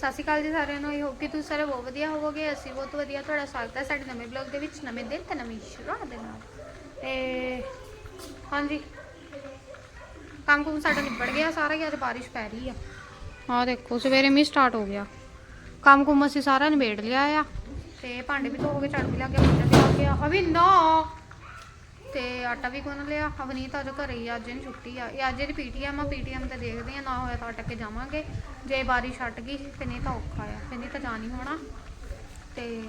ਸਤਿ ਸ਼੍ਰੀ ਅਕਾਲ ਜੀ ਸਾਰਿਆਂ ਨੂੰ। ਆਈ ਹੋਪ ਕਿ ਤੁਸੀਂ ਸਾਰੇ ਬਹੁਤ ਵਧੀਆ ਹੋਵੋਗੇ। ਅਸੀਂ ਬਹੁਤ ਵਧੀਆ ਤੁਹਾਡਾ ਸਵਾਗਤ ਹੈ ਸਾਡੇ ਨਵੇਂ ਬਲੌਗ ਦੇ ਵਿੱਚ, ਨਵੇਂ ਦਿਨ ਤੇ ਨਵੀਂ ਸ਼ੁਰੂਆਤ ਦੇ ਨਾਲ। ਤੇ ਹਾਂਜੀ ਕੰਮ ਕੁਮ ਸਾਡਾ ਨਿਬੜ ਗਿਆ ਸਾਰਾ ਹੀ, ਅੱਜ ਬਾਰਿਸ਼ ਪੈ ਰਹੀ ਆ। ਆਹ ਦੇਖੋ, ਸਵੇਰੇ ਮੀਂਹ ਸਟਾਰਟ ਹੋ ਗਿਆ। ਕੰਮ ਕੁਮ ਅਸੀਂ ਸਾਰਾ ਨਿਬੇੜ ਲਿਆ ਆ। ਤੇ ਭਾਂਡੇ ਵੀ ਧੋ ਕੇ, ਝਾੜੂ ਵੀ ਲੱਗ ਗਿਆ ਪੋਚਾ ਵੀ ਲੱਗ ਗਿਆ ਅਭੀ ਨਾ ਤੇ ਆਟਾ ਵੀ ਗੁੰਨ ਲਿਆ। ਅਵਨੀਤ ਅੱਜ ਘਰੇ ਹੀ ਆ, ਅੱਜ ਇਹਨੂੰ ਛੁੱਟੀ ਆ। ਇਹ ਅੱਜ ਇਹਦੀ ਪੀਟੀਐਮ ਆ ਪੀਟੀਐਮ ਤੇ ਦੇਖਦੇ ਆ ਨਾ ਹੋਇਆ ਤਾਂ ਅਟਕ ਕੇ ਜਾਵਾਂਗੇ। ਜੇ ਬਾਰਿਸ਼ ਹਟ ਗਈ ਫਿਰ ਨਹੀਂ ਤਾਂ ਔਖਾ ਆ। ਫਿਰ ਨਹੀਂ ਤਾਂ ਜਾ ਨਹੀਂ ਹੋਣਾ। ਤੇ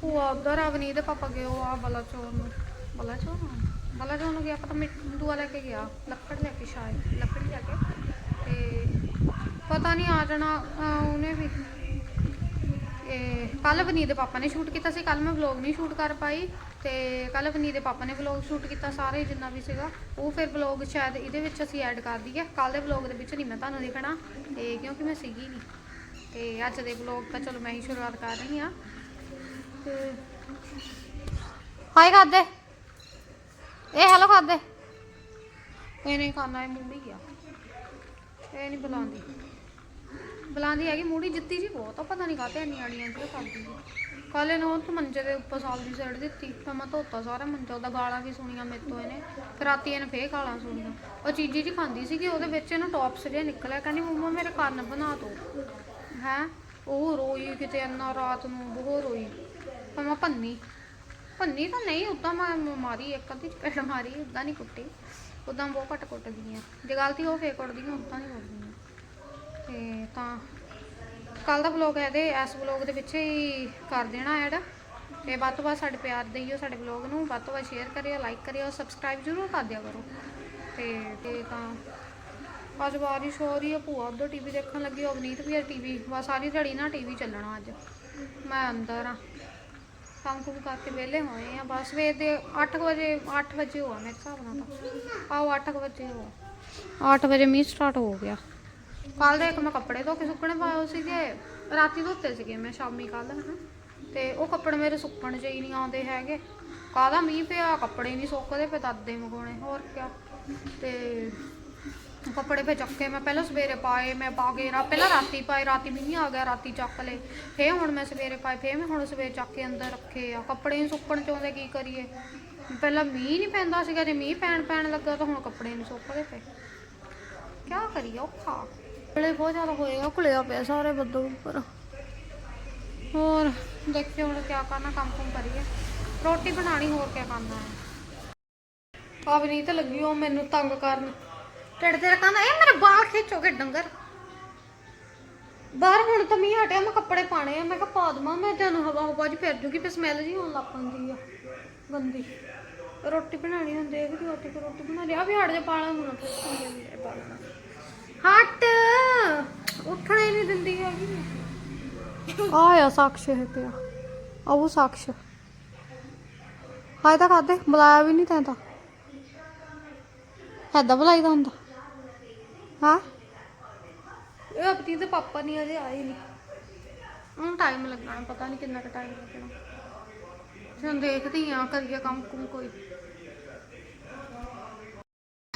ਭੂਆ ਉਧਰ ਅਵਨੀਤ ਦੇ ਪਾਪਾ ਗਏ ਉਹ ਆ ਬਲਾਚੌਰ ਨੂੰ। ਬਲਾਚੌਰ ਨੂੰ? ਬਲਾਚੌਰ ਨੂੰ ਗਿਆ ਪਤਾ ਮੈਨੂੰ ਦੂਆ ਲੈ ਕੇ ਗਿਆ। ਲੱਕੜ ਲੈ ਕੇ ਸ਼ਾਇਦ ਲੱਕੜ ਲੈ ਕੇ। ਤੇ ਪਤਾ ਨਹੀਂ ਆ ਜਾਣਾ ਅਹ ਉਹਨੇ ਵੀ। ਕੱਲ ਵਨੀ ਦੇ ਪਾਪਾ ਨੇ ਸ਼ੂਟ ਕੀਤਾ ਸੀ ਕੱਲ ਮੈਂ ਵਲੌਗ ਨਹੀਂ ਸ਼ੂਟ ਕਰ ਪਾਈ ਤੇ ਕੱਲ ਵਨੀ ਦੇ ਪਾਪਾ ਨੇ ਵਲੌਗ ਸ਼ੂਟ ਕੀਤਾ ਸਾਰੇ ਜਿੰਨਾ ਵੀ ਸੀਗਾ, ਉਹ ਫਿਰ ਵਲੌਗ ਸ਼ਾਇਦ ਇਹਦੇ ਵਿੱਚ ਅਸੀਂ ਐਡ ਕਰ ਦਈਏ ਕੱਲ ਦੇ ਵਲੌਗ ਦੇ ਵਿੱਚ ਨਹੀਂ ਮੈਂ ਤੁਹਾਨੂੰ ਦਿਖਣਾ, ਤੇ ਕਿਉਂਕਿ ਮੈਂ ਸੀਗੀ ਨਹੀਂ, ਤੇ ਅੱਜ ਦੇ ਵਲੌਗ ਤਾਂ ਚਲੋ ਮੈਂ ਹੀ ਸ਼ੁਰੂਆਤ ਕਰ ਰਹੀ ਹਾਂ, ਤੇ ਹਾਈ ਕਰਦੇ ਇਹ ਹੈਲੋ ਕਰਦੇ ਇਹ ਨਹੀਂ ਖਾਣਾ, ਇਹ ਮੁੰਡੀ ਗਿਆ। ਇਹ ਨਹੀਂ ਬੁਲਾਉਂਦੀ। ਬੁਲਾਉਂਦੀ ਹੈਗੀ ਮੂੜੀ ਜਿੱਤੀ ਜੀ ਬਹੁਤ ਆ ਪਤਾ ਨਹੀਂ ਕਾਹਤੇ ਇੰਨੀ ਆੜੀਆਂ ਜੀ ਕਰਦੀ ਸੀ। ਕੱਲ ਇਹਨੂੰ ਉਹ ਮੰਜੇ ਦੇ ਉੱਪਰ ਸਾਲ ਦੀ ਸਿਰ ਦਿੱਤੀ ਫਿਰ ਮੈਂ ਧੋਤਾ ਸਾਰਾ ਮੰਜਾ, ਉਹਦਾ ਗਾਲਾਂ ਵੀ ਸੁਣੀਆਂ ਮੇਰੇ ਤੋਂ ਇਹਨੇ ਫਿਰ ਰਾਤੀ ਇਹਨੇ ਫੇਰ ਗਾਲਾਂ ਸੁਣੀਆਂ। ਉਹ ਚੀਜੀ ਜੀ ਖਾਂਦੀ ਸੀਗੀ, ਉਹਦੇ ਵਿੱਚ ਇਹਨੂੰ ਟੌਪਸ ਜੇ ਨਿਕਲਿਆ, ਕਹਿੰਦੀ, ਮੰਮਾ, ਮੇਰੇ ਕੰਨ ਬਣਾ ਦੋ। ਹੈ? ਉਹ ਰੋਈ ਕਿਤੇ ਇੰਨਾ ਰਾਤ ਨੂੰ, ਬਹੁਤ ਰੋਈ। ਪਰ ਮੈਂ ਭੰਨੀ। ਭੰਨੀ ਤਾਂ ਨਹੀਂ ਉਦਾਂ ਮੈਂ ਮਾਰੀ ਇੱਕ ਅੱਧੀ ਚਪੇੜ ਮਾਰੀ ਉਦਾਂ ਨਹੀਂ ਕੁੱਟੀ। ਉਦਾਂ ਬਹੁਤ ਘੱਟ ਕੁੱਟਦੀ ਆ। ਜੇ ਗਲਤੀ ਉਹ ਫੇਰ ਕੁੱਟਦੀ ਆ ਉਦਾਂ ਨਹੀਂ ਕੁੱਟਦੀ। ਤੇ ਤਾਂ ਕੱਲ ਦਾ ਵਲੌਗ ਹੈ ਤੇ ਇਸ ਵਲੌਗ ਦੇ ਵਿੱਚ ਹੀ ਕਰ ਦੇਣਾ ਐਡ। ਤੇ ਵੱਧ ਤੋਂ ਵੱਧ ਸਾਡੇ ਪਿਆਰ ਦਈਓ ਸਾਡੇ ਵਲੌਗ ਨੂੰ, ਵੱਧ ਤੋਂ ਵੱਧ ਸ਼ੇਅਰ ਕਰਿਓ ਲਾਈਕ ਕਰਿਓ ਸਬਸਕ੍ਰਾਈਬ ਜ਼ਰੂਰ ਕਰ ਦਿਆ ਕਰੋ। ਤੇ ਤੇ ਤਾਂ ਅੱਜ ਬਾਰਿਸ਼ ਹੋ ਰਹੀ ਹੈ ਭੂਆ ਉਧਰ ਟੀਵੀ ਦੇਖਣ ਲੱਗੀ, ਅਵਨੀਤ ਵੀ ਟੀਵੀ ਬਸ ਸਾਰੀ ਦਿਹਾੜੀ ਨਾ ਟੀਵੀ ਚੱਲਣਾ ਅੱਜ। ਮੈਂ ਅੰਦਰ ਆ। ਕੰਮ ਕੁਮ ਕਰਕੇ ਵਿਹਲੇ ਹੋਏ ਆ, ਬਸ ਵੇ ਦੇ 8 ਵਜੇ 8 ਵਜੇ ਹੋਆ ਮੇਰੇ ਹਿਸਾਬ ਨਾਲ ਤਾਂ। ਆਓ 8 ਵਜੇ ਹੋ 8 ਵਜੇ ਮੀਂਹ ਸਟਾਰਟ ਹੋ ਗਿਆ। ਕੱਲ ਦੇ ਇੱਕ ਮੈਂ ਕੱਪੜੇ ਧੋ ਕੇ ਸੁੱਕਣੇ ਪਾਏ ਸੀਗੇ, ਰਾਤੀ ਧੋਤੇ ਸੀਗੇ ਮੈਂ ਸ਼ਾਮੀ ਕੱਲ ਹਨਾ। ਤੇ ਉਹ ਕੱਪੜੇ ਮੇਰੇ ਸੁੱਕਣ ਚ ਹੀ ਨਹੀਂ ਆਉਂਦੇ ਹੈਗੇ। ਕਾਹਦਾ ਮੀਂਹ ਪਿਆ, ਕੱਪੜੇ ਨਹੀਂ ਸੁੱਕਦੇ ਪਏ ਦਾਦੇ ਮਗਾਉਣੇ ਹੋਰ ਕਿਆ। ਤੇ ਕੱਪੜੇ ਫੇ ਚੱਕੇ ਮੈਂ, ਪਹਿਲਾਂ ਸਵੇਰੇ ਪਾਏ ਮੈਂ, ਪਾ ਕੇ ਰਾ, ਪਹਿਲਾਂ ਰਾਤੀ ਪਾਏ, ਰਾਤੀ ਮੀਂਹ ਆ ਗਿਆ, ਰਾਤੀ ਚੱਕ ਲਏ। ਫੇ ਹੁਣ ਮੈਂ ਸਵੇਰੇ ਪਾਏ ਫੇ ਮੈਂ ਹੁਣ ਸਵੇਰੇ ਚੱਕ ਕੇ ਅੰਦਰ ਰੱਖੇ ਆ। ਕੱਪੜੇ ਨਹੀਂ ਸੁੱਕਣ ਚ ਆਉਂਦੇ ਕੀ ਕਰੀਏ? ਪਹਿਲਾਂ ਮੀਂਹ ਨਹੀਂ ਪੈਂਦਾ ਸੀਗਾ, ਜੇ ਮੀਂਹ ਪੈਣ ਪੈਣ ਲੱਗਾ ਤਾਂ ਹੁਣ ਕੱਪੜੇ ਨਹੀਂ ਸੁੱਕਦੇ ਪਏ। ਕਿਆ ਕਰੀਏ, ਔਖਾ। ਬੜੇ ਬਹੁਤ ਜ਼ਿਆਦਾ ਹੋਏ ਆ ਪਿਆ ਸਾਰੇ ਬੱਦਲ ਉੱਪਰ। ਹੋਰ, ਦੇਖਿਓ ਹੁਣ ਕਿਆ ਕਰਨਾ, ਕੰਮ ਕੁਮ ਕਰੀਏ। ਰੋਟੀ ਬਣਾਣੀ ਹੋਰ ਕਿਆ ਕਰਨਾ ਹੈ। ਆ ਵੀ ਨਹੀਂ ਤਾਂ ਲੱਗੀ ਉਹ ਮੈਨੂੰ ਤੰਗ ਕਰਨ। ਢਿੱਡ ਤੇ ਕਹਿੰਦਾ ਇਹ ਮੇਰੇ ਬਾਲ ਖਿੱਚੋਗੇ ਡੰਗਰ? ਬਾਹਰ ਹੁਣ ਤਾਂ ਮੀਂਹ ਹਟਿਆ, ਮੈਂ ਕੱਪੜੇ ਪਾਣੇ ਆ। ਮੈਂ ਕਿਹਾ ਪਾ ਦਵਾਂ, ਮੈਂ ਤੈਨੂੰ ਹਵਾ ਹਵਾ ਜੀ ਫਿਰ ਜੂਗੀ ਫਿਰ ਸਮੈਲ ਜੀ ਹੋਣ ਲੱਗ ਪੈਂਦੀ ਆ, ਗੰਦੀ। ਰੋਟੀ ਬਣਾਣੀ ਹੁਣ ਦੇਖਦੀ ਰੋਟੀ ਕੋ ਰੋਟੀ ਬਣਾ ਲਿਆ ਵੀ ਹਟ ਜਾ, ਪਾਲਾ ਹੁਣ। ਫਿਰ ਮੇਰੇ ਹਟ। ਉੱਠਣਾ ਨਹੀਂ ਦਿੰਦੀ ਹੈਗੀ। ਆਇਆ ਸਾਕਸ਼ ਹੈ ਪਿਆ ਆ। ਉਹ ਸਾਕਸ਼। ਹਾਏ ਤਾਂ ਖਾਦੇ ਬੁਲਾਇਆ ਵੀ ਨਹੀਂ ਤੈਂ ਤਾਂ। ਐਦਾਂ ਬੁਲਾਈਦਾ ਹੁੰਦਾ। ਹਾਂ? ਇਹ ਆਪਣੀ ਤੇ ਪਾਪਾ ਨਹੀਂ ਅਜੇ ਆਏ ਨਹੀਂ ਹੁਣ ਟਾਈਮ ਲੱਗਣਾ ਪਤਾ ਨਹੀਂ ਕਿੰਨਾ ਕੁ ਟਾਈਮ ਲੱਗਣਾ। ਹੁਣ ਦੇਖਦੀ ਆ ਕਰੀਏ ਕੰਮ ਕੁਮ ਕੋਈ।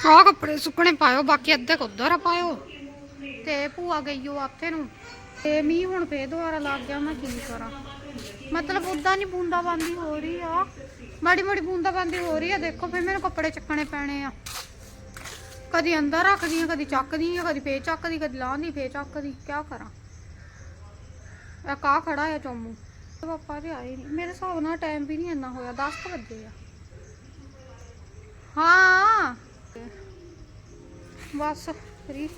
ਆਹ ਕੱਪੜੇ ਸੁੱਕਣੇ ਪਾਇਓ, ਬਾਕੀ ਅੱਧੇ ਕੁ ਪਾਇਓ। ਤੇ ਭੂਆ ਗਈ ਉਹ ਨੂੰ। ਤੇ ਮੀਂਹ ਹੁਣ ਫੇਰ ਦੁਬਾਰਾ ਲੱਗ ਗਿਆ, ਮੈਂ ਕੀ ਕਰਾਂ। ਮਤਲਬ ਉਦਾਂ ਨਹੀਂ ਬੂੰਦਾਬਾਂਦੀ ਹੋ ਰਹੀ ਆ। ਮਾੜੀ ਮਾੜੀ ਬੂੰਦਾਬਾਂਦੀ ਹੋ ਰਹੀ ਆ, ਦੇਖੋ ਫੇਰ ਮੈਨੂੰ ਕੱਪੜੇ ਚੱਕਣੇ ਪੈਣੇ ਆ। ਕਦੀ ਅੰਦਰ ਰੱਖਦੀ ਆ, ਕਦੀ ਚੱਕਦੀ ਆ, ਕਦੀ ਫੇਰ ਚੱਕਦੀ, ਕਦੀ ਲਾਉਂਦੀ ਫੇਰ ਚੱਕਦੀ। ਕੀ ਕਰਾਂ? ਇਹ ਕਾ ਖੜਾ ਆ ਚੋਮੂ। ਪਾਪਾ ਤੇ ਆਏ ਨਹੀਂ ਮੇਰੇ ਹਿਸਾਬ ਨਾਲ ਟਾਈਮ ਵੀ ਨਹੀਂ ਇੰਨਾ ਹੋਇਆ 10 ਵਜੇ ਆ। ਹਾਂ। ਬਸ ਫਰੀ।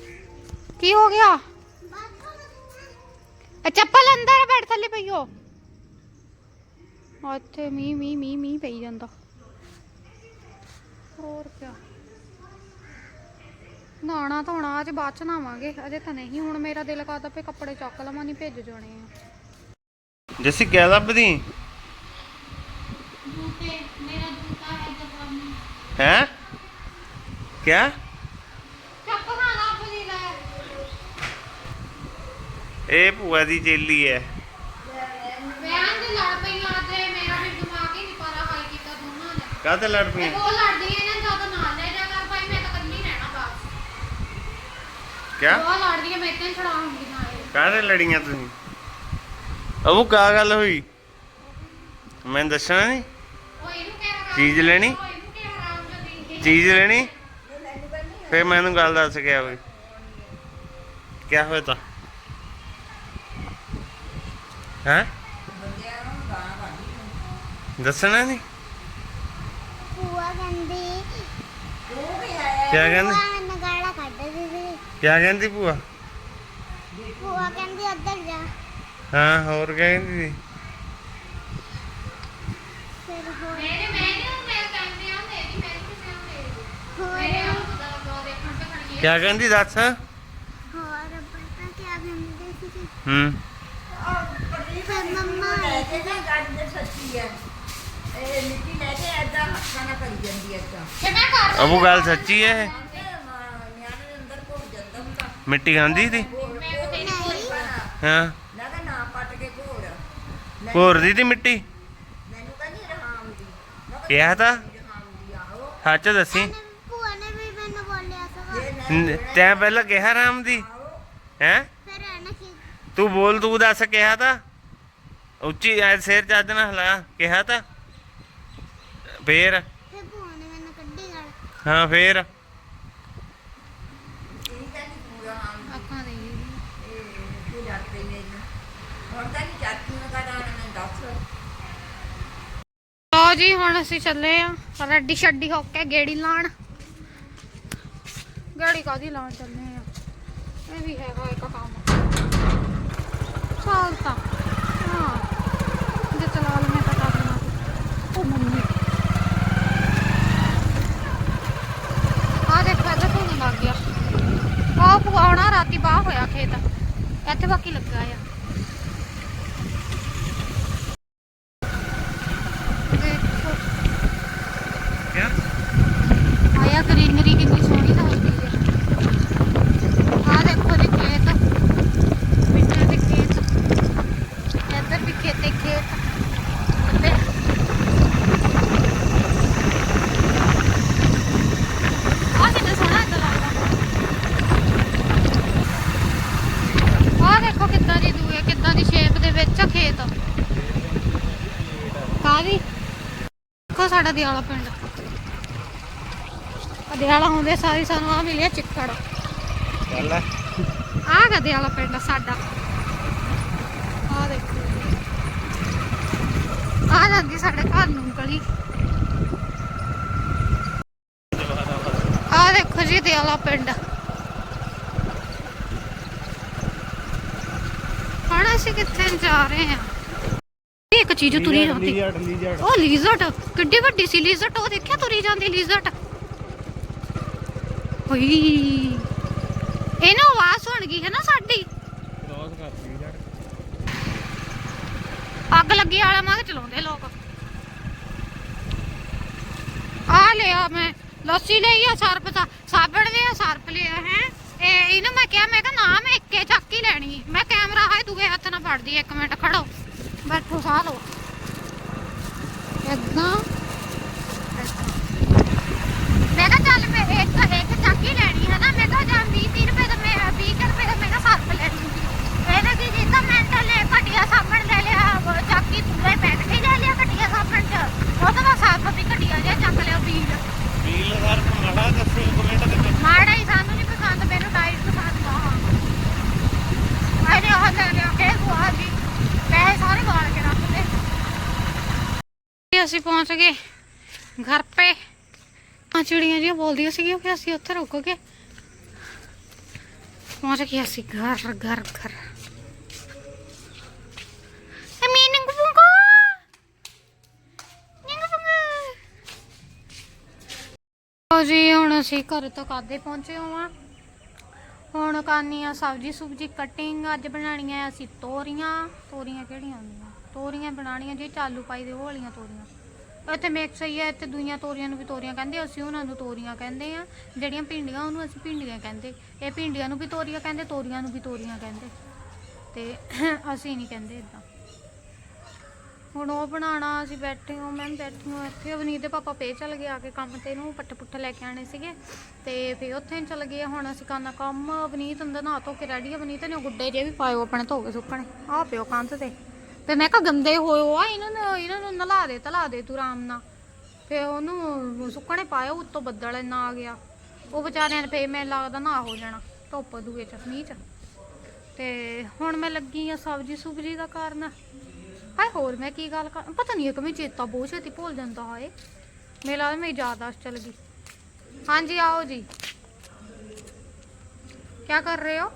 ਕੀ ਹੋ ਗਿਆ? ਇਹ ਚੱਪਲ ਅੰਦਰ ਬੈਠ ਥੱਲੇ ਪਈਓ ਇੱਥੇ ਮੀ ਮੀ ਮੀ ਮੀ ਪਈ ਜਾਂਦਾ। ਹੋਰ ਕਿਆ। ਨਹਾਣਾ ਧੋਣਾ ਅੱਜ ਬਾਅਦ ਚ ਨਹਾਵਾਂਗੇ। ਅਜੇ ਤਾਂ ਨਹੀਂ ਹੁਣ ਮੇਰਾ ਦਿਲ ਕਰਦਾ ਪਏ ਕੱਪੜੇ ਚੱਕ ਲਵਾਂ ਨਹੀਂ ਭੇਜ ਜਾਣੇ ਆ। ਜੱਸੀ ਕਿਆ ਲੱਭਦੀ ਜੂਤੇ ਮੇਰਾ ਜੂਤਾ ਹੈ ਜਪਾਨੀ ਹੈ? ਕਿਆ? ਇਹ ਭੂਆ ਦੀ ਚੇਲੀ ਹੈ ਵਿਆਹ ਦੇ ਲੜ ਪਈਆਂ? ਤੇ ਮੇਰਾ ਵੀ ਦਿਮਾਗ ਹੀ ਨਹੀਂ ਪਾਰਾ ਹਾਈ ਕੀਤਾ ਦੋਨਾਂ ਨੇ ਕਾਹਤੇ ਲੜ ਪਈ ਉਹ ਲੜਦੀਆਂ ਨੇ ਜਦੋਂ ਨਾਲ ਲੈ ਜਾ ਕਰ ਭਾਈ ਮੈਂ ਤਾਂ ਕੱਲੀ ਰਹਿਣਾ ਬਸ ਕਿਆ ਉਹ ਲੜਦੀਆਂ ਮੈਂ ਤੇ ਛੜਾਉਂਗੀ ਨਾ ਇਹ ਕਾਹਦੇ ਲੜੀਆਂ ਤੁਸੀਂ? ਅਬੂ ਕਾ ਗੱਲ ਹੋਈ? ਮੈਂ ਦੱਸਣਾ ਨਹੀਂ ਉਹ ਇਹਨੂੰ ਕਹਿ ਹਰਾਮ ਚੀਜ਼ ਲੈਣੀ? ਉਹ ਇਹਨੂੰ ਕਹਿ ਹਰਾਮ ਜਦੀ ਚੀਜ਼ ਲੈਣੀ? ਫੇਰ ਮੈਨੂੰ ਗੱਲ ਦੱਸ ਗਿਆ ਹੋਈ ਕੀ ਹੋਇਆ ਤਾ? ਹੈ? ਦੱਸਣਾ ਨਹੀਂ ਭੂਆ ਕਹਿੰਦੀ ਕੀ ਕਹਿੰਦੀ? ਭੂਆ ਨੇ ਗਾਲਾਂ ਕੱਢਦੀ ਸੀ ਕੀ ਕਹਿੰਦੀ ਭੂਆ? ਭੂਆ ਕਹਿੰਦੀ ਉੱਧਰ ਜਾ। ਹਾਂ ਹੋਰ ਕਹਿੰਦੀ ਸੀ। ਫਿਰ ਹੋਰ ਦੇਖਣ ਤੇ ਖੜੀ ਕੀ ਕਹਿੰਦੀ ਦੱਸ? ਹੋਰ ਪਤਾ ਕੀ ਕਹਿੰਦੇ ਸੀ ਹੂੰ। ਫਿਰ ਮੰਮਾ ਲੈ ਕੇ ਨਾ ਗੱਲ ਤੇ ਸੱਚੀ ਹੈ ਇਹ ਮਿੱਟੀ ਲੈ ਕੇ ਐਦਾਂ ਹੱਥਾਂ ਨਾਲ ਕਰੀ ਜਾਂਦੀ ਐ ਤਾਂ ਕਿ ਮੈਂ ਕਰ ਅਬੂ ਗੱਲ ਸੱਚੀ ਹੈ ਇਹ? ਨਿਆਣੇ ਦੇ ਅੰਦਰ ਘੁਲ ਜਾਂਦਾ ਹੁੰਦਾ। ਮਿੱਟੀ ਖਾਂਦੀ ਸੀ? ਮੈਂ ਬਤੇਰੀ ਕੋਈ ਹਾਂ। ਨਾ ਕਿ ਨਾ ਪੱਟ ਕੇ ਘੋੜ। ਮੈਨੂੰ- ਘੋਰਦੀ ਤੀ ਮਿੱਟੀ? ਮੈਨੂੰ ਕਹਿੰਦੀ ਰਹਾਮ ਦੀ ਮੈਂ ਕਿਹਾ ਤਾਂ? ਰਹਾਮ ਦੀ ਆਹੋ। ਸੱਚ ਦੱਸੀ ਇਹਨੇ ਭੂਆ ਨੇ ਵੀ ਮੈਨੂੰ ਬੋਲਿਆ ਸੀਗਾ ਜੇ ਨਹੀਂ ਨ- ਤੈਂ ਪਹਿਲਾਂ ਕਿਹਾ ਰਾਮ ਦੀ? ਹੈ? ਤੂੰ ਬੋਲ, ਤੂੰ ਦੱਸ ਕਿਹਾ ਤਾਂ। ਉੱਚੀ ਐ ਸਿਰ ਚੱਜ ਨਾਲ ਹਿਲਾ, ਕਿਹਾ ਤਾਂ। ਫੇਰ? ਹਾਂ, ਫੇਰ। ਇਹ ਹੁਣ ਜੀ, ਹੁਣ ਅਸੀਂ ਚੱਲੇ ਆ ਰੱਡੀ ਛੱਡੀ ਹੋ ਕੇ ਗੇੜੀ ਲਾਣ ਗਾੜੀ ਕਾਦੀ ਲਾਣ ਚੱਲੇ ਆ ਇਹ ਵੀ ਹੈਗਾ ਇੱਕ ਕੰਮ ਚੱਲ ਤਾਂ ਹਾਂ ਜੇ ਚਲਾ ਲਵੇਂ ਤਾਂ ਕਰ ਲੈਣਾ ਉਹ ਮੰਮੀ ਆ ਦੇਖੋ ਇਹਦਾ ਧੂਣ ਲੱਗ ਗਿਆ ਆਹ ਪੁਆਣਾ ਰਾਤੀ ਬਾਹ ਹੋਇਆ ਖੇਤ ਇੱਥੇ ਬਾਕੀ ਲੱਗਾ ਆ ਦੇਖੋ ਕਿਆ ਆਇਆ ਗ੍ਰੀਨਰੀ ਕਿੰਨੀ ਸੋਹਣੀ ਲੱਗਦੀ ਹੈ ਆ ਦੇਖੋ ਜੀ ਖੇਤ ਮਿੱਟੀ ਦੇ ਖੇਤ ਇੱਧਰ ਵੀ ਖੇਤੇ ਖੇਤ ਤੇ ਆ ਕਿੰਨਾ ਸੋਹਣਾ ਇੱਧਰ ਲੱਗਦਾ ਆ ਦੇਖੋ ਕਿੱਦਾਂ ਦੀ ਦੂਏ ਕਿੱਦਾਂ ਦੀ ਸ਼ੇਪ ਦੇ ਵਿੱਚ ਆ ਖੇਤ ਕਾਹਦੀ ਦੇਖੋ ਸਾਡਾ ਦਿਆਲਾ ਪਿੰਡ ਅਦਿਆਲਾ ਹੁੰਦੇ ਸਾਰੀ ਸਾਨੂੰ ਆ ਮਿਲਿਆ ਚਿੱਕੜ ਚੱਲ ਆ ਕਦੇ ਵਾਲਾ ਪਿੰਡ ਸਾਡਾ। ਆ ਦੇਖੋ। ਆ ਜਾਂਦੀ ਸਾਡੇ ਘਰ ਨੂੰ ਗਲੀ। ਆ ਦੇਖੋ ਜੀ ਦਿਆਲਾ ਪਿੰਡ। ਹੁਣ ਅਸੀਂ ਕਿੱਥੇ ਜਾ ਰਹੇ ਹਾਂ? ਇੱਕ ਚੀਜ਼ ਤੁਰੀ ਜਾਂਦੀ। ਉਹ ਲੀਜ਼ਟ ਕਿੱਡੀ ਵੱਡੀ ਸੀ ਲੀਜ਼ਟ ਉਹ ਦੇਖਿਆ ਤੁਰੀ ਜਾਂਦੀ ਲੀਜ਼ਟ ਹੋਈ। ਇਹਨੂੰ ਆਵਾਜ਼ ਸੁਣ ਗਈ ਹੈ ਨਾ ਸਾਡੀ? ਅੱਗ ਲੱਗੀ ਵਾਲਾ ਮਾਗ ਚਲਾਉਂਦੇ ਲੋਕ। ਆ ਲਿਆ ਮੈਂ ਲੱਸੀ ਲਈ ਆ ਸਰਪ ਦਾ ਸਾਬਣ ਲਿਆ ਸਰਪ ਲਿਆ ਹੈ। ਇਹ ਇਹਨੂੰ ਮੈਂ ਕਿਹਾ ਮੈਂ ਕਿਹਾ ਨਾ ਮੈਂ ਇੱਕੇ ਚੱਕ ਹੀ ਲੈਣੀ। ਮੈਂ ਕੈਮਰਾ ਹਾਏ ਦੂਏ ਹੱਥ ਨਾਲ ਫੜਦੀ ਇੱਕ ਮਿੰਟ ਖੜੋ। ਬੈਠੋ ਸਾਹ ਲਓ ਏਦਾਂ। ਮੈਂ ਕਿਹਾ ਚੱਲ ਮੈਂ ਇੱਕ ਇੱਕ ਚਾਕੀ ਲੈਣੀ ਹੈ ਨਾ। ਮੈਂ ਕਿਹਾ ਜਾਂ 20 30 ਰੁਪਏ ਦਾ ਮੈਂ 20 ਕੁ ਰੁਪਏ ਦਾ ਮੈਂ ਕਿਹਾ ਸਰਫ ਲੈਣੀ ਸੀ ਇਹਨੇ ਕੀ ਕੀਤਾ ਮੈਂਟਲ ਨੇ ਘਟੀਆ ਸਾਬਣ ਲੈ ਲਿਆ ਉਹ ਚਾਕੀ ਪੂਰੇ ਪੈਕਟ ਹੀ ਲੈ ਲਿਆ ਘਟੀਆ ਸਾਬਣ ਚ। ਉਹ ਤਾਂ ਬਸ ਸਰਫ ਵੀ ਘਟੀਆ ਜਿਹਾ ਚੱਕ ਲਿਆ ਪੀਲ ਪੀਲ ਸਰ ਮੜਾ ਦੱਸੋ ਕਮੈਂਟ ਦੇ ਵਿੱਚ ਮਾੜਾ ਹੀ ਸਾਨੂੰ ਨਹੀਂ ਪਸੰਦ ਮੈਨੂੰ ਡਾਈਟ ਪਸੰਦ ਆ। ਆਨੇ ਉਹ ਲੈ ਲਿਆ ਕੇ ਗੁਆ ਜੀ ਪੈਸੇ ਸਾਰੇ ਵਾਲ ਕੇ ਰੱਖ ਦੇ। ਅਸੀਂ ਪਹੁੰਚ ਗਏ ਘਰ ਪੇ। ਆ ਚਿੜੀਆਂ ਜਿਹੀਆਂ ਬੋਲਦੀਆਂ ਸੀਗੀਆਂ ਕਿ ਅਸੀਂ ਉੱਥੇ ਰੁਕ ਗਏ। ਪਹੁੰਚ ਗਏ ਅਸੀਂ ਘਰ ਘਰ ਘਰ। ਜੀ, ਹੁਣ ਅਸੀਂ ਘਰ ਤੋਂ ਕਾਦੇ ਪਹੁੰਚੇ ਹਾਂ ਹੁਣ ਕਰਨੀ ਆ ਸਬਜੀ ਸੁਬਜੀ ਕਟਿੰਗ ਅੱਜ ਬਣਾਉਣੀਆਂ ਆ ਅਸੀਂ ਤੋਰੀਆਂ। ਤੋਰੀਆਂ ਕਿਹੜੀਆਂ ਹੁੰਦੀਆਂ? ਤੋਰੀਆਂ ਬਣਾਉਣੀਆਂ ਜੇ ਚਾਲੂ ਪਾਈ ਦੇ, ਉਹ ਵਾਲੀਆਂ ਤੋਰੀਆਂ। ਇੱਥੇ ਮਿਕਸ ਹੀ ਹੈ ਇੱਥੇ ਦੂਈਆਂ ਤੋਰੀਆਂ ਨੂੰ ਵੀ ਤੋਰੀਆਂ ਕਹਿੰਦੇ, ਅਸੀਂ ਉਹਨਾਂ ਨੂੰ ਤੋਰੀਆਂ ਕਹਿੰਦੇ ਆ। ਜਿਹੜੀਆਂ ਭਿੰਡੀਆਂ, ਉਹਨੂੰ ਅਸੀਂ ਭਿੰਡੀਆਂ ਕਹਿੰਦੇ। ਇਹ ਭਿੰਡੀਆਂ ਨੂੰ ਵੀ ਤੋਰੀਆਂ ਕਹਿੰਦੇ, ਤੋਰੀਆਂ ਨੂੰ ਵੀ ਤੋਰੀਆਂ ਕਹਿੰਦੇ। ਤੇ ਅਸੀਂ ਨਹੀਂ ਕਹਿੰਦੇ ਇਦਾਂ ਹੁਣ ਉਹ ਬਣਾਉਣਾ, ਅਸੀਂ ਬੈਠੇ ਹਾਂ, ਮੈਂ ਵੀ ਬੈਠੀ ਹਾਂ ਇੱਥੇ। ਅਵਨੀਤ ਦੇ ਪਾਪਾ ਪੇ ਚਲ ਗਏ ਆ ਕੇ ਕੰਮ ਤੇ ਨੂੰ ਪੱਠੇ ਪੁੱਠੇ ਲੈ ਕੇ ਆਣੇ ਸੀਗੇ। ਤੇ ਫੇ ਉੱਥੇ ਚਲ ਗਏ ਹੁਣ ਅਸੀਂ ਕਰਨਾ ਕੰਮ। ਅਵਨੀਤ ਅੰਦਰ ਨਹਾ ਧੋ ਕੇ ਰੈਡੀ ਅਵਨੀਤ ਨੇ ਗੁੱਡੇ ਜੇ ਵੀ ਪਾਇਓ ਆਪਣੇ ਧੋ ਕੇ ਸੁੱਕਣੇ। ਆ ਪਿਓ ਕੰਧ ਤੇ। ਤੇ ਮੈਂ ਕਿਹਾ ਗੰਦੇ ਹੋਇਓ ਆ, ਇਹਨਾਂ ਨੂੰ ਇਹਨਾਂ ਨੂੰ ਨਲਾ ਦੇ, ਤਲਾ ਦੇ ਤੂੰ ਆਰਾਮ ਨਾਲ। ਫੇ ਉਹਨੂੰ ਸੁੱਕਣੇ ਪਾਇਓ ਉੱਤੋਂ ਬੱਦਲ ਇੰਨਾ ਆ ਗਿਆ। ਉਹ ਵਿਚਾਰਿਆਂ ਨੇ ਫੇ ਮੈਨੂੰ ਲੱਗਦਾ ਨਾ ਹੋ ਜਾਣਾ, ਧੁੱਪ ਦੂਏ ਚ, ਮੀਂਹ ਚ। ਤੇ ਹੁਣ ਮੈਂ ਲੱਗੀ ਆ ਸਬਜੀ ਸੁਬਜੀ ਦਾ ਕਾਰਨ। ਹਾਏ ਹੋਰ ਮੈਂ ਕੀ ਗੱਲ ਕਰ? ਪਤਾ ਨਹੀਂ ਕਿਵੇਂ ਚੇਤਾ ਬਹੁਤ ਛੇਤੀ ਭੁੱਲ ਜਾਂਦਾ ਹਾਏ। ਮੇਰੇ ਲੱਗਦਾ ਮੇਰੀ ਯਾਦਾਸ਼ਤ ਚਲ ਗਈ। ਹਾਂਜੀ ਆਓ ਜੀ। ਕੀ ਕਰ ਰਹੇ ਹੋ?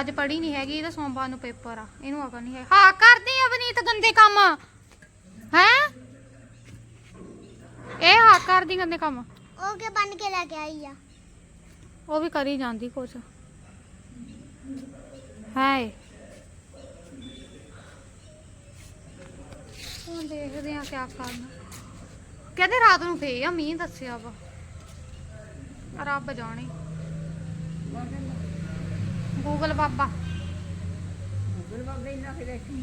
ਅੱਜ ਪੜੀ ਨਹੀਂ ਹੈਗੀ ਇਹਦਾ ਸੋਮਵਾਰ ਨੂੰ ਪੇਪਰ ਆ। ਇਹਨੂੰ ਅਕਲ ਨਹੀਂ ਹੈ। ਹਾਂ ਕਰਦੀ ਆ ਬਨੀਤ ਗੰਦੇ ਕੰਮ। ਹੈ? ਇਹ ਹਾਂ ਕਰਦੀ ਗੰਦੇ ਕੰਮ। ਉਹ ਕੇ ਬਣ ਕੇ ਲੈ ਕੇ ਆਈ ਆ? ਉਹ ਵੀ ਕਰੀ ਜਾਂਦੀ ਕੁਛ। ਹਾਏ ਹੁਣ ਦੇਖਦੇ ਆ ਕਿਆ ਕਰਨਾ। ਕਹਿੰਦੇ ਰਾਤ ਨੂੰ ਫੇ ਆ ਮੀਂਹ ਦੱਸਿਆ ਵਾ। ਰੱਬ ਜਾਣੇ। ਗੂਗਲ ਬਾਬਾ। ਗੂਗਲ ਬਾਬੇ ਇਹਨਾਂ ਕੇ? ਬੈਠੀ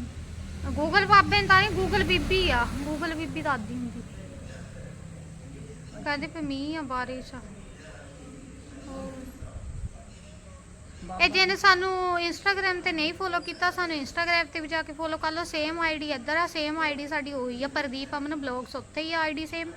ਗੂਗਲ ਬਾਬੇ ਨੇ ਤਾਂ ਨਹੀਂ ਗੂਗਲ ਬੀਬੀ ਆ। ਗੂਗਲ ਬੀਬੀ ਦਾਦੀ ਹੁੰਦੀ। ਕਹਿੰਦੇ ਪੇ ਮੀਂਹ ਆ ਬਾਰਿਸ਼ ਆ। ਇਹ ਜਿਹਨੇ ਸਾਨੂੰ ਇੰਸਟਾਗ੍ਰam ਤੇ ਨਹੀਂ ਫੋਲੋ ਕੀਤਾ, ਸਾਨੂੰ ਇੰਸਟਾਗ੍ਰam ਤੇ ਵੀ ਜਾ ਕੇ ਫੋਲੋ ਕਰ ਲਓ। ਸੇਮ ਆਈਡੀ ਇੱਧਰ ਆ ਸੇਮ ਆਈਡੀ ਸਾਡੀ ਉਹੀ ਆ, ਪ੍ਰਦੀਪ ਅਮਨ ਬਲੌਗਸ ਉੱਥੇ ਹੀ ਆਈਡੀ ਸੇਮ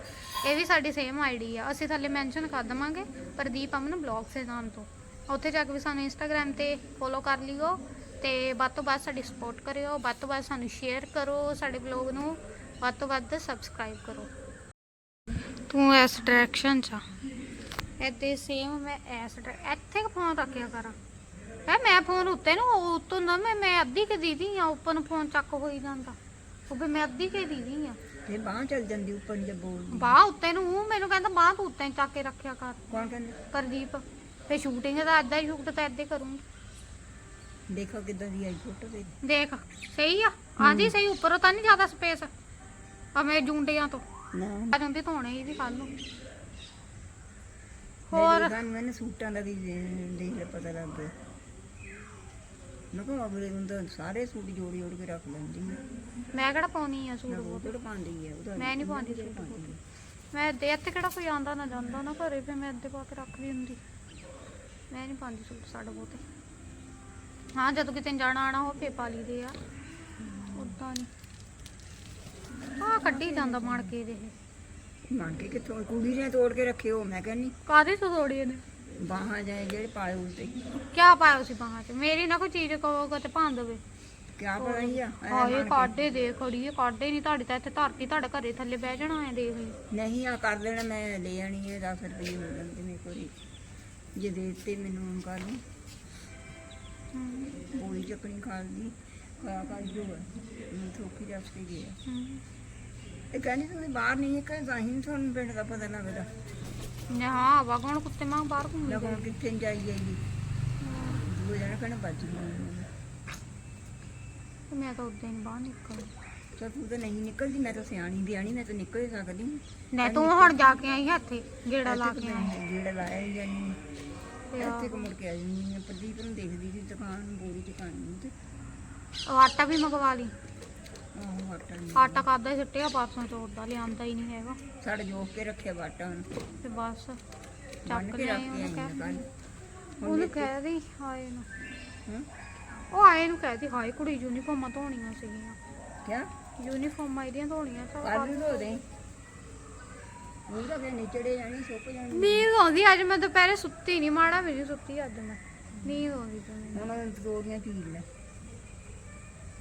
ਇਹ ਵੀ ਸਾਡੀ ਸੇਮ ਆਈਡੀ ਆ। ਅਸੀਂ ਥੱਲੇ ਮੈਂਸ਼ਨ ਕਰ ਦਵਾਂਗੇ ਪ੍ਰਦੀਪ ਅਮਨ ਬਲੌਗਸ ਦੇ ਨਾਮ ਤੋਂ। ਉੱਥੇ ਜਾ ਕੇ ਵੀ ਸਾਨੂੰ ਇੰਸਟਾਗ੍ਰam ਤੇ ਫੋਲੋ ਕਰ ਲਿਓ ਤੇ ਵੱਧ ਤੋਂ ਵੱਧ ਸਾਡੀ ਸਪੋਰਟ ਕਰਿਓ, ਵੱਧ ਤੋਂ ਵੱਧ ਸਾਨੂੰ ਸ਼ੇਅਰ ਕਰੋ ਸਾਡੇ ਬਲੌਗ ਨੂੰ, ਵੱਧ ਤੋਂ ਵੱਧ ਸਬਸਕ੍ਰਾਈਬ ਕਰੋ। ਤੂੰ ਇਸ ਡਾਇਰੈਕਸ਼ਨ 'ਚ ਆ। ਇੱਥੇ ਸੇਮ ਮੈਂ ਇਸ ਇੱਥੇ ਫੋਨ ਰੱਖਿਆ ਕਰਾਂ। ਹੈ ਮੈਂ ਫੋਨ ਉੱਤੇ ਨੂੰ ਉਹ ਉੱਤੋਂ ਨਾ ਮੈਂ ਮੈਂ ਅੱਧੀ ਕੇ ਦੀਦੀ ਆ ਉੱਪਰ ਨੂੰ ਫੋਨ ਚੱਕ ਹੋਈ ਜਾਂਦਾ। ਉਹ ਵੀ ਮੈਂ ਅੱਧੀ ਕੇ ਦੀਦੀ ਆ। ਤੇ ਬਾਹ ਚੱਲ ਜਾਂਦੀ ਉੱਪਰ ਜੇ ਬੋਲਦੀ ਬਾਹ ਉੱਤੇ ਨੂੰ ਊਂ ਮੈਨੂੰ ਕਹਿੰਦਾ ਬਾਹ ਤੂੰ ਉੱਤੇ ਚੱਕ ਕੇ ਰੱਖਿਆ ਕਰ। ਕੌਣ ਕਹਿੰਦਾ? ਪ੍ਰਦੀਪ ਫੇ ਸ਼ੂਟਿੰਗ ਦਾ ਏਦਾਂ ਹੀ ਸ਼ੂਟ ਤਾਂ ਏਦਾਂ ਹੀ ਕਰੂੰਗੀ। ਦੇਖੋ ਕਿੱਦਾਂ ਦੀ ਆਈ ਫੋਟੋ ਤੇ। ਦੇਖ ਸਹੀ ਆ। ਆਂਦੀ ਸਹੀ ਉੱਪਰੋਂ ਤਾਂ ਨਹੀਂ ਜ਼ਿਆਦਾ ਸਪੇਸ ਆ ਮੇਰੇ ਜੁੰਡਿਆਂ ਤੋਂ। ਨਾ। ਆ ਜਾਂਦੀ ਧੋਣੇ ਇਹਦੀ ਕੱਲ ਨੂੰ। ਹੋਰ? ਹੋਰ ਮੈਨੂੰ ਸੂਟਾਂ ਦਾ ਵੀ ਦੇ- ਦੇਖ ਲੈ ਪਤਾ ਲੱਗ ਗਿਆ। ਮੈਂ ਕਿਹਾ ਅਗਲੇ ਨੂੰ ਤਾਂ ਸਾਰੇ ਸੂਟ ਜੋੜੀ ਜੋੜ ਕੇ ਰੱਖ ਲੈਂਦੀ ਹੈ। ਮੈਂ ਕਿਹੜਾ ਪਾਉਣੀ ਆ ਸੂਟ ਮੈਂ ਬਹੁਤ ਪਾਉਂਦੀ ਹੈ ਉਹਦਾ ਮੈਂ ਨਹੀਂ ਪਾਉਂਦੀ ਸੂਟ ਬਹੁਤ ਮੈਂ ਦੇ ਇੱਥੇ ਕਿਹੜਾ ਕੋਈ ਆਂਦਾ ਨਾ ਜਾਂਦਾ ਨਾ ਘਰੇ ਫੇ ਮੈਂ ਇੱਦੇ ਪਾ ਕੇ ਰੱਖਦੀ ਹੁੰਦੀ। ਮੈਂ ਨਹੀਂ ਪਾਉਂਦੀ ਸੂਟ ਸਾਡਾ ਬਹੁਤੇ ਹਾਂ ਜਦੋਂ ਕਿਤੇ ਜਾਣਾ ਆਣਾ ਹੋ ਫੇ ਪਾ ਲਈਦੇ ਆ। ਉਦਾਂ ਨਹੀਂ ਆ ਕੱਢੀ ਜਾਂਦਾ ਮਣ ਕੇ ਦੇ। ਮੰਗ ਕੇ ਕਿੱਥੋਂ? ਕੁੜੀ ਨੇ ਤੋੜ ਕੇ ਰੱਖੇ ਹੋ ਮੈਂ ਕਹਿੰਨੀ ਕਾਦੇ ਤੋਂ ਤੋੜੀ ਇਹਨੇ? ਬਾਹਾਂ ਜਾਏ ਜਿਹੜੇ ਪਾਏ ਉਲਟੇ ਕਿਆ ਪਾਇਆ ਸੀ ਬਾਹਾਂ 'ਚ? ਮੇਰੀ ਨਾ ਕੋਈ ਚੀਜ਼ ਕਹੋਗਾ ਤੇ ਭੰਨ ਦੇਵੇ। ਕਿਆ ਹੀ ਆ? ਐਂ ਹਾਏ ਮੰਗ ਕੇ। ਕਾਡੇ ਦੇ ਖੜੀ ਹੈ ਕਾਡੇ ਨਹੀਂ ਤੁਹਾਡੀ ਤਾਂ ਇੱਥੇ ਧਰਤੀ ਤੁਹਾਡੇ ਘਰੇ ਥੱਲੇ ਬਹਿ ਜਾਣਾ ਐ ਦੇਖ ਲਈ। ਨਹੀਂ ਆ ਕਰ ਲੈਣਾ ਮੈਂ ਲੈ ਆਣੀ ਹੈ 10 ਰੁਪਏ ਹੋ ਜਾਂਦੇ ਮੇਰੇ ਕੋਲ ਜੇ ਦੇ ਦਿੱਤੇ ਮੈਨੂੰ ਹੁਣ ਕਰ ਲਈ। ਪੂਰੀ ਚੱਕਣੀ ਖਾ ਲਈ। ਖਾ ਖਾ ਜੋ ਹੈ ਮੈਂ ਥੋਕੀ ਦੱਸ ਕੇ ਗਿਆ ਹਮ। ਇਹ ਕਹਿੰਦੀ ਤੁਸੀਂ ਬਾਹਰ ਨਹੀਂ ਨਿਕਲ ਤਾਂ ਹੀ ਨੀ ਤੁਹਾਨੂੰ ਪਿੰਡ ਦਾ ਪਤਾ ਲੱਗਦਾ ਹਾਂ ਹਵਾ ਕੌਣ ਕੁੱਤੇ ਮਾਂ ਬਾਹਰ ਘੁੰਮਦੇ ਨਾ ਹੁਣ ਕਿੱਥੇ ਨੀ ਜਾਈ ਜਾਈਏ ਦੋ ਜਣਾ ਕਹਿੰਦੇ ਬੱਜ ਤੇ ਮੈਂ ਤਾਂ ਉਦਾਂ ਹੀ ਨੀ ਬਾਹਰ ਨਿਕਲ ਚਲ ਤੂੰ ਤਾਂ ਨਹੀਂ ਨਿਕਲਦੀ ਮੈਂ ਤਾਂ ਸਿਆਣੀ ਬਿਆਣੀ ਮੈਂ ਤਾਂ ਨਿਕਲ ਹੀ ਸਕਦੀ। ਨਾ ਤੂੰ ਹੁਣ ਜਾ ਕੇ ਆਈ ਹੈ ਇੱਥੇ ਗੇੜਾ ਲਾ ਕੇ ਆਈ। ਜਿਹੜਾ ਲਾਇਆ ਹੀ ਜਾਨੀ ਇੱਥੇ ਕੁ ਮੁੜ ਕੇ ਆ ਜਾਂਦੀ ਹਾਂ ਪ੍ਰਦੀਪ ਨੂੰ ਦੇਖਦੀ ਸੀ ਦੁਕਾਨ ਬੋਰੀ ਚ ਕਾਣੀ ਤੇ। ਉਹ ਆਟਾ ਵੀ ਮੰਗਵਾ ਲਈ। ਆਹੋ ਆਟਾ ਨੀ। ਆਟਾ ਕਾਦਾ ਸਿੱਟਿਆ ਪਾਸੋਂ ਚੋਰ ਦਾ ਲਿਆਂਦਾ ਹੀ ਨਹੀਂ ਹੈਗਾ। ਸਾਡੇ ਜੋਕ ਕੇ ਰੱਖਿਆ ਬਾਟਾ ਹੁਣ ਤੇ ਬਸ ਬੰਨ ਚੱਕ ਕੇ ਲਿਆ ਉਹਨੂੰ ਕਹਿ ਉਹਨੂੰ ਦੀ ਹਾਏ ਨੂੰ। ਹਾਂ? ਉਹ ਆਏ ਨੂੰ ਕਹਿ ਦੀ ਹਾਏ ਕੁੜੀ ਯੂਨੀਫਾਰਮਾਂ ਧੋਣੀਆਂ ਸੀਗੀਆਂ। ਕਿਆ? ਯੂਨੀਫਾਰਮਾਂ ਇਹਦੀਆਂ ਧੋਣੀਆਂ ਚੱਲ ਕੱਲ ਨੂੰ ਧੋ ਦੇ ਉਹ ਤਾਂ ਫਿਰ ਨਿਚੜੇ ਜਾਣੀ ਸੁੱਕ ਜਾਣੀ। ਨੀਂਦ ਆਉਂਦੀ ਅੱਜ ਮੈਂ ਦੁਪਹਿਰੇ ਸੁੱਤੀ ਨਹੀਂ ਮਾੜਾ ਮੇਰੀ ਸੁੱਤੀ ਅੱਜ ਮੈਂ। ਨੀਂਦ ਆਉਂਦੀ ਪਈ ਮੈਨੂੰ। ਹੁਣ ਤੋਰੀਆਂ ਚੀਰ ਲੈ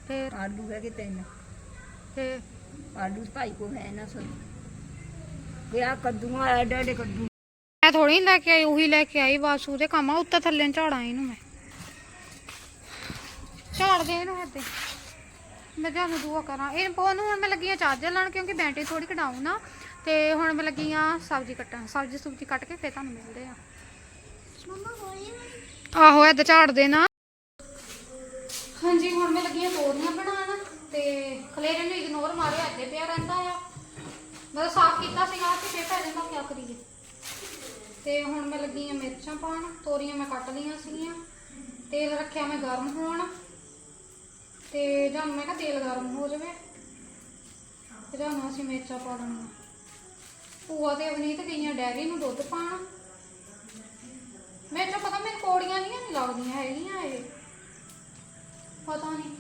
ਫੇਰ? ਆਲੂ ਹੈਗੇ ਤਿੰਨ। ਆਲੂ ਭਾਈ ਕੋ ਹੈ ਨਾ ਸਭ ਗਿਆ ਕੱਦੂਆਂ ਐਡੇ ਐਡੇ ਕੱਦੂ। ਮੈਂ ਥੋੜੀ ਲੈ ਕੇ ਆਈ ਉਹੀ ਲੈ ਕੇ ਆਈ ਬਸ ਉਹਦੇ ਕੰਮ ਆ ਉੱਤੇ ਥੱਲੇ ਨੂੰ ਝਾੜਾਂ ਇਹਨੂੰ ਮੈਂ। ਝਾੜ ਦੇ ਇਹਨੂੰ ਹੱਥੇ ਮੈਂ ਤੁਹਾਨੂੰ ਦੁਆ ਕਰਾਂ। ਇਹ ਉਹਨੂੰ ਹੁਣ ਮੈਂ ਲੱਗੀ ਆ ਚਾਰਜਰ ਲਾਉਣ ਕਿਉਂਕਿ ਬੈਟਰੀ ਥੋੜੀ ਕਢਾਉਂ ਨਾ। ਤੇ ਹੁਣ ਮੈਂ ਲੱਗੀ ਆ ਸਬਜ਼ੀ ਕੱਟਣ। ਸਬਜ਼ੀ ਸੁਬਜ਼ੀ ਕੱਟ ਕੇ ਫੇਰ ਤੁਹਾਨੂੰ ਮਿਲਦੇ ਆ। ਮੰਮਾ ਹੋਈ ਆਹੋ ਐਦਾਂ ਝਾੜ ਦੇ ਨਾ। ਹਾਂਜੀ ਹੁਣ ਮੈਂ ਲੱਗੀ ਆ ਤੋਰੀਆਂ ਬਣਾਉਣ ਤੇ ਖਲੇਰੇ ਨੂੰ ਇਗਨੋਰ ਮਾਰਿਆ, ਇੱਥੇ ਪਿਆ ਰਹਿੰਦਾ ਆ। ਮੈਂ ਸਾਫ਼ ਕੀਤਾ ਸੀਗਾ ਤੇ ਫੇਰ ਪੈ ਜਾਂਦਾ ਕਿਆ ਕਰੀਏ। ਤੇ ਹੁਣ ਮੈਂ ਲੱਗੀ ਆ ਮਿਰਚਾਂ ਪਾਉਣ, ਤੋਰੀਆਂ ਮੈਂ ਕੱਟ ਲਈਆਂ ਸੀਗੀਆਂ। ਤੇਲ ਰੱਖਿਆ ਮੈਂ ਗਰਮ ਹੋਣ। ਤੇ ਜਦ ਮੈਂ ਕਿਹਾ ਤੇਲ ਗਰਮ ਹੋ ਜਾਵੇ। ਇਹਦਾ ਨੂੰ ਅਸੀਂ ਮਿਰਚਾਂ ਪਾ ਲੈਣੀਆਂ ਭੂਆ ਤੇ ਅਵਨੀਤ ਗਈਆਂ ਡੈਰੀ ਨੂੰ ਦੁੱਧ ਪਾਣ ਮੇਚਾ ਪਤਾ ਮੈਨੂੰ ਕੋੜੀਆਂ ਨਹੀਂ ਨਹੀਂ ਲੱਗਦੀਆਂ ਹੈਗੀਆਂ ਇਹ। ਪਤਾ ਨਹੀਂ